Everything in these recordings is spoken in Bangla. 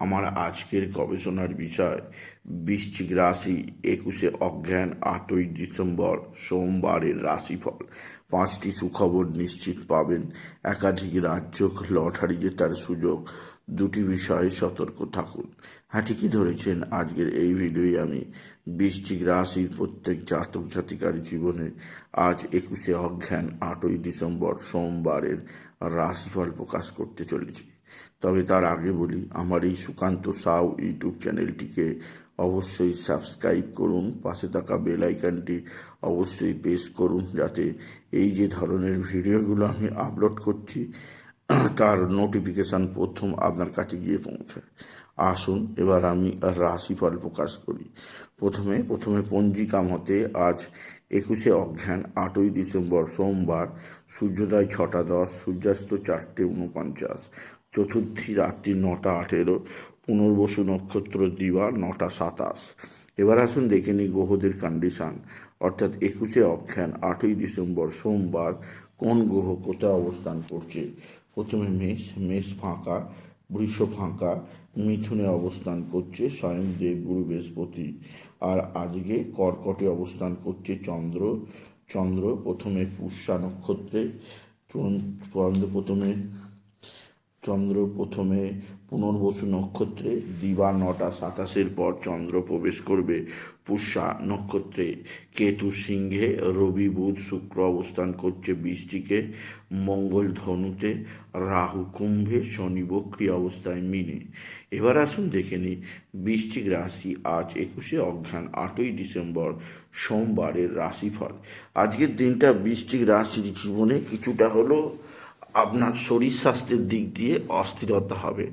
আমার আজকের গবেষণার বিষয়, বৃশ্চিক রাশি একুশে অজ্ঞান, আটই ডিসেম্বর, সোমবারের রাশিফল। পাঁচটি সুখবর নিশ্চিত পাবেন। একাধিক রাজ্য লটারি জেতার সুযোগ। দুটি বিষয়ে সতর্ক থাকুন। হ্যাঁ ঠিকই ধরেছেন, আজকের এই ভিডিওয়ে আমি। বৃশ্চিক রাশির প্রত্যেক জাতক জাতিকার জীবনে আজ একুশে অজ্ঞান, আটই ডিসেম্বর, সোমবারের রাশিফল প্রকাশ করতে চলেছি। তবে তার আগে বলি, আমার এই সুকান্ত সাউ ইউটিউব চ্যানেলটিকে অবশ্যই সাবস্ক্রাইব করুন, পাশে থাকা বেল আইকনটি অবশ্যই প্রেস করুন, যাতে এই যে ধরনের ভিডিওগুলো আমি আপলোড করছি তার নোটিফিকেশান প্রথম আপনার কাছে গিয়ে পৌঁছায় আসুন, এবার আমি রাশিফল প্রকাশ করি। প্রথমে প্রথমে পঞ্জিকা মতে আজ একুশে অজ্ঞান আটই ডিসেম্বর, সোমবার, সূর্যোদয় ছটা দশ, সূর্যাস্ত চারটে উনপঞ্চাশ, চতুর্থী রাত্রি নটা আঠেরো, পুনর্বসু নক্ষত্র দিবা নটা সাতাশ। এবার আসুন দেখে নিই গ্রহদের কন্ডিশন অর্থাৎ একুশে অজ্ঞান আটই ডিসেম্বর, সোমবার, কোন গ্রহ কোথায় অবস্থান করছে? প্রথমে মেষ মেষ ফাঁকা, বৃষ ফাঁকা, মিথুনে অবস্থান করছে স্বয়ং দেবগুরু বৃহস্পতি। আর আজকে কর্কটে অবস্থান করছে চন্দ্র। চন্দ্র প্রথমে পুষ্যা নক্ষত্রে প্রথমে চন্দ্র প্রথমে পুনর্বসু নক্ষত্রে, দিবা নটা সাতাশের পর চন্দ্র প্রবেশ করবে পুষ্যা নক্ষত্রে। কেতু সিংহে রবি বুধ শুক্র অবস্থান করছে বৃষ্টিকে, মঙ্গল ধনুতে, রাহু কুম্ভে, শনি বক্রি অবস্থায় মিনে। এবার আসুন দেখে নিই, বৃশ্চিক রাশি আজ একুশে অজ্ঞান আটই ডিসেম্বর, সোমবারের রাশিফল। আজকের দিনটা বৃশ্চিক রাশির জীবনে কিছুটা হলেও আপনার শরীর স্বাস্থ্যের দিক দিয়ে অস্থিরতা হবে।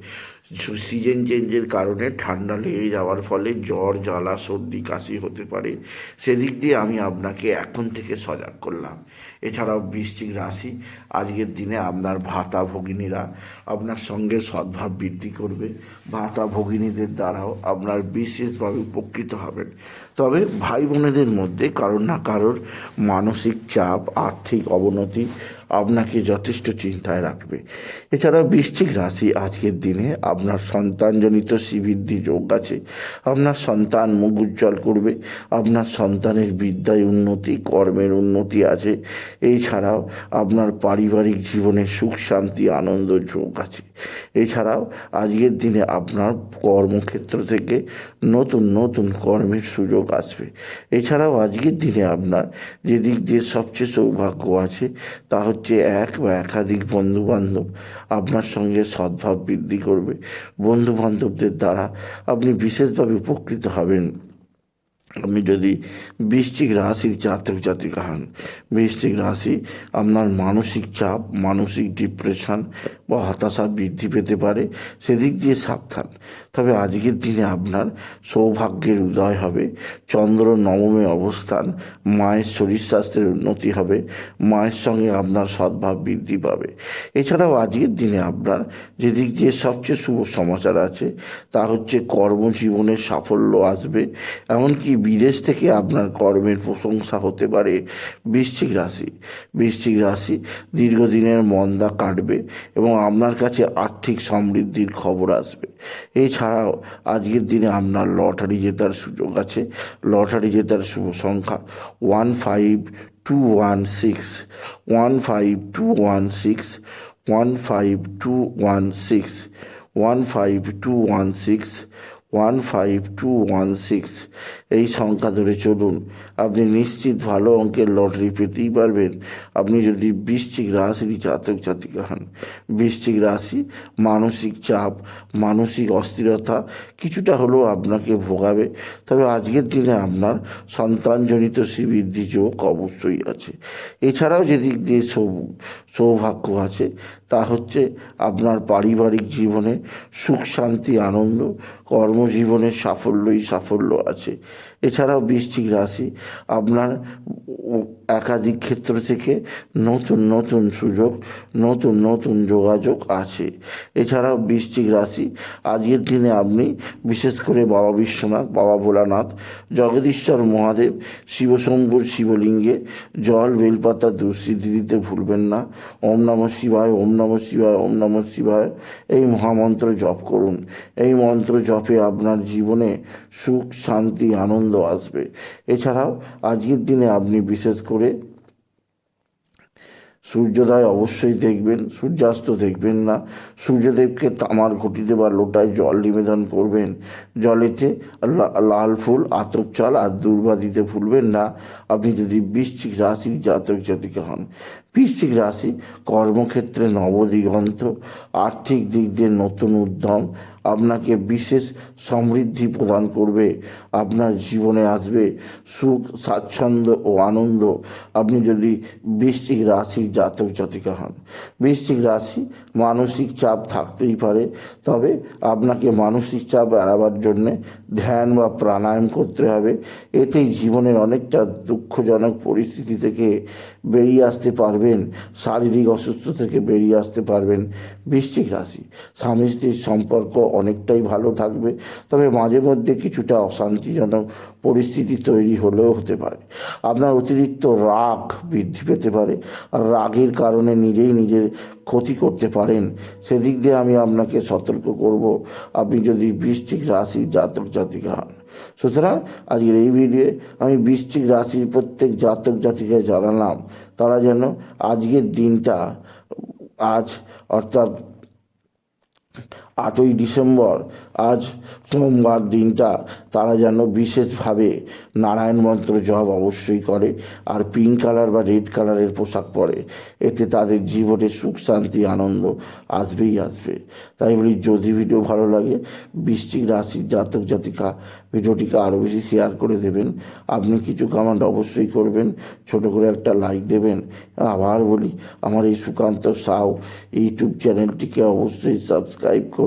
সিজন চেঞ্জের কারণে ঠান্ডা লেগে যাওয়ার ফলে জ্বর, জ্বালা, সর্দি, কাশি হতে পারে। সেদিক দিয়ে আমি আপনাকে এখন থেকে সজাগ করলাম। এছাড়াও বৃশ্চিক রাশি, আজকের দিনে আপনার ভাতা ভগিনীরা আপনার সঙ্গে সদ্ভাব বৃদ্ধি করবে। ভাতা ভগিনীদের দ্বারাও আপনার বিশেষভাবে উপকৃত হবেন। তবে ভাই বোনেদের মধ্যে কারোর না কারোর মানসিক চাপ, আর্থিক অবনতি আপনাকে যথেষ্ট চিন্তায় রাখবে। এছাড়াও বৃশ্চিক রাশি আজকের দিনে আপনার সন্তানজনিত শ্রীবৃদ্ধি যোগ আছে। আপনার সন্তান মুখ উজ্জ্বল করবে। আপনার সন্তানের বিদ্যায় উন্নতি, কর্মের উন্নতি আছে। এছাড়াও আপনার পারিবারিক জীবনে সুখ, শান্তি, আনন্দ যোগ আছে। এছাড়াও আজকের দিনে আপনার কর্মক্ষেত্র থেকে নতুন নতুন কর্মের সুযোগ আসবে। এছাড়াও আজকের দিনে আপনার যে দিক দিয়ে সবচেয়ে সৌভাগ্য আছে, তা হচ্ছে এক বা একাধিক বন্ধু বান্ধব আপনার সঙ্গে সদ্ভাব বৃদ্ধি করবে। বন্ধু বান্ধবদের দ্বারা আপনি বিশেষভাবে উপকৃত হবেন। আপনি যদি বৃশ্চিক রাশির জাতক জাতিকা হন, বৃশ্চিক রাশি আপনার মানসিক চাপ, মানসিক ডিপ্রেশন বা হতাশা বৃদ্ধি পেতে পারে, সেদিক দিয়ে সাবধান। তবে আজকের দিনে আপনার সৌভাগ্যের উদয় হবে। চন্দ্র নবমে অবস্থান, মায়ের শরীর স্বাস্থ্যের উন্নতি হবে, মায়ের সঙ্গে আপনার সদ্ভাব বৃদ্ধি পাবে। এছাড়াও আজকের দিনে আপনার যেদিক দিয়ে সবচেয়ে শুভ সমাচার আছে, তা হচ্ছে কর্মজীবনের সাফল্য আসবে। এমনকি বিদেশ থেকে আপনার কর্মের প্রশংসা হতে পারে। বৃশ্চিক রাশি বৃশ্চিক রাশি দীর্ঘদিনের মন্দা কাটবে এবং আপনার কাছে আর্থিক সমৃদ্ধির খবর আসবে। এছাড়াও আজকের দিনে আপনার লটারি জেতার সুযোগ আছে। লটারি জেতার সংখ্যা one five two one six, one five two one six, one five two one six, one five two one six one five two one six এই সংখ্যা ধরে চলুন। আপনি নিশ্চিত ভালো অঙ্কের লটারি পেতেই পারবেন। আপনি যদি বৃশ্চিক রাশির জাতক জাতিকা হন। বৃশ্চিক রাশি মানসিক চাপ, মানসিক অস্থিরতা কিছুটা হলেও আপনাকে ভোগাবে। তবে আজকের দিনে আপনার সন্তানজনিত শ্রীবৃদ্ধি যোগ অবশ্যই আছে। এছাড়াও যেদিক দিয়ে সৌভাগ্য আছে তা হচ্ছে আপনার পারিবারিক জীবনে সুখ, শান্তি, আনন্দ কর্মজীবনের সাফল্যই সাফল্য আছে। এছাড়াও বৃষ্টিক রাশি আপনার একাধিক ক্ষেত্র থেকে নতুন নতুন সুযোগ, নতুন নতুন যোগাযোগ আছে। এছাড়াও বৃষ্টিক রাশি, আজকের দিনে আপনি বিশেষ করে বাবা বিশ্বনাথ, বাবা ভোলানাথ, জগদীশ্বর মহাদেব, শিবশম্ভুর শিবলিঙ্গে জল, বেলপাতা দুঃসিদ্ধি দিতে ভুলবেন না। ওম নম শিবায়, ওম নম শিবায়, ওম নম শিবায়। এই মহামন্ত্র জপ করুন। এই মন্ত্র জপে আপনার জীবনে সুখ, শান্তি, আনন্দ আসবে। এছাড়াও আজকের দিনে আপনি বিশেষ করে সূর্যোদয় অবশ্যই দেখবেন, সূর্যাস্ত দেখবেন না। সূর্যদেবকে তামার ঘটিতে বা লোটায় জল নিবেদন করবেন। জলেতে লাল ফুল, আতপ চাল আর দুর্বা দিতে না। আপনি যদি বৃশ্চিক রাশির জাতক জাতিকা হন বৃশ্চিক রাশি, কর্মক্ষেত্রে নবদিগন্ত, আর্থিক দিক দিয়ে নতুন উদ্যম, আপনাকে বিশেষ সমৃদ্ধি প্রদান করবে, আপনার জীবনে আসবে সুখ, স্বাচ্ছন্দ্য ও আনন্দ। আপনি যদি বৃশ্চিক রাশির জাতক জাতিকা হন, বৃশ্চিক রাশি মানসিক চাপ থাকতেই পারে, তবে আপনাকে মানসিক চাপ এড়াবার জন্যে ধ্যান বা প্রাণায়াম করতে হবে। এতেই জীবনের অনেকটা দুঃখজনক পরিস্থিতি থেকে বেরিয়ে আসতে পারবেন শারীরিক অসুস্থ থেকে বেরিয়ে আসতে পারবেন বৃশ্চিক রাশি। স্বামী স্ত্রীর সম্পর্ক অনেকটাই ভালো থাকবে, তবে মাঝে মধ্যে কিছুটা অশান্তিজনক পরিস্থিতি তৈরি হলেও হতে পারে। আপনার অতিরিক্ত রাগ বৃদ্ধি পেতে পারে, আর রাগের কারণে নিজেই নিজের ক্ষতি করতে পারেন। সেদিক দিয়ে আমি আপনাকে সতর্ক করব, আপনি যদি বৃশ্চিক রাশির জাতক জাতিকা হন। সুতরাং আজকের এই ভিডিওয়ে আমি বৃশ্চিক রাশির প্রত্যেক জাতক জাতিকে জানালাম, তারা যেন আজকের দিনটা, আজ অর্থাৎ আটই ডিসেম্বর, আজ সোমবার দিনটা, তারা যেন বিশেষভাবে নারায়ণ মন্ত্র জপ অবশ্যই করে আর পিঙ্ক কালার বা রেড কালারের পোশাক পরে। এতে তাদের জীবনে সুখ, শান্তি, আনন্দ আসবেই আসবে। তাই বলি, যদি ভিডিও ভালো লাগে, বৃশ্চিক রাশির জাতক জাতিকা ভিডিওটিকে আরও বেশি শেয়ার করে দেবেন। আপনি কিছু কমেন্ট অবশ্যই করবেন, ছোট করে একটা লাইক দেবেন। আবার বলি, আমার এই সুকান্ত সাউ ইউটিউব চ্যানেলটিকে অবশ্যই সাবস্ক্রাইব করুন।